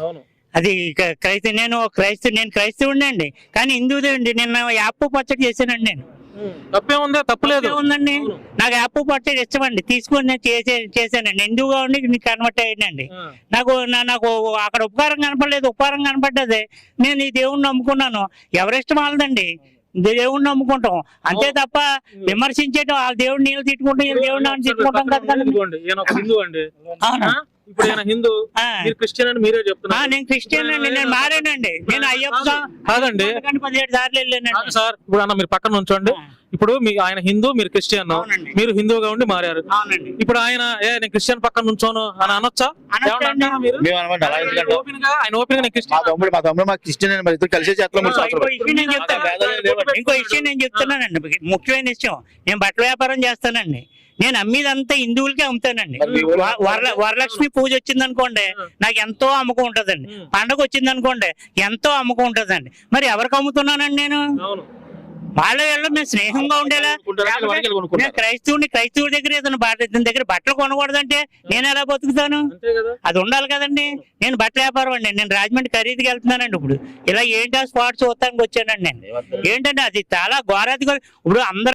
అవును. అది క్ర- క్రైస్తవ నేను క్రైస్తవ నేను క్రైస్తవుడిని అండి. కానీ హిందూదే అండి. నిన్న యాప్ పచ్చడి చేశానండి నేను. తప్పేముంది తప్పులేదు ఉందండి. నాకు యాప్ పచ్చడి ఇష్టమండి తీసుకొని నేను చేసే చేశానండి. హిందువుగా ఉండి నీకు కన్వర్ట్ అయ్యానండి. నాకు నాకు అక్కడ ఉపకారం కనపడలేదు. ఉపకారం కనపడ్డది. నేను ఈ దేవుణ్ణి నమ్ముకున్నాను. ఎవరిష్టం వాళ్ళదండి. దేవుణ్ణి నమ్ముకుంటాం. అంతే తప్ప విమర్శించేటం ఆ దేవుడిని నీళ్ళు తిట్టుకుంటాం దేవుడిని తిట్టుకుంటాం కదా ఇప్పుడు హిందూ. మీరు క్రిస్టియన్ అని మీరే చెప్తున్నారు. నేను క్రిస్టియన్ అండి నేను మారానండి. నేను అయ్యప్ప స్వామి- కాదండి. పదిహేడు సార్లు సార్ ఇప్పుడు అన్న మీరు పక్కన ఉంచండి ఇప్పుడు మీ ఆయన హిందూ మీరు క్రిస్టియన్. మీరు హిందూగా ఉండి మారారు. అవునండి. ఇప్పుడు ఆయన ఏ నేను క్రిస్టియన్ పక్కన నుంచోను అని అనొచ్చా? ఆయన ఓపెన్ మా క్రిస్టియన్ తమ్ముడు మా తమ్ముడు మా క్రిస్టియన్ అని మరి ఇద్దరు కలిసే చేస్తాం. ఇంకో విషయం నేను చెప్తున్నానండి. ముఖ్యమైన విషయం నేను బట్టల వ్యాపారం చేస్తానండి. నేను అమ్మేదంతా హిందువులకే అమ్ముతానండి. మరి మీ ఊళ్ళో వ- వరల- వరలక్ష్మి పూజ వచ్చింది అనుకోండి నాకు ఎంతో అమ్మకం ఉంటదండి. పండగ వచ్చింది అనుకోండి ఎంతో అమ్మకం ఉంటదండి. మరి ఎవరికి అమ్ముతున్నానండి నేను? వాళ్ళ వీళ్ళు మేము స్నేహంగా ఉండేలా? నేను క్రైస్తవుని క్రైస్తవుడి దగ్గర ఏదైనా బట్ట ఇతని దగ్గర బట్టలు కొనకూడదంటే నేను ఎలా బతుకుతాను? అది ఉండాలి కదండి. నేను బట్టల వ్యాపారం అండి. నేను రాజమండ్రి ఖరీదుకి వెళ్తున్నానండి ఇప్పుడు. ఇలా ఏంటి ఆ స్పాట్ చూడటానికి వచ్చానండి నేను. ఏంటంటే అది చాలా ఘోరాది ఇప్పుడు అందరు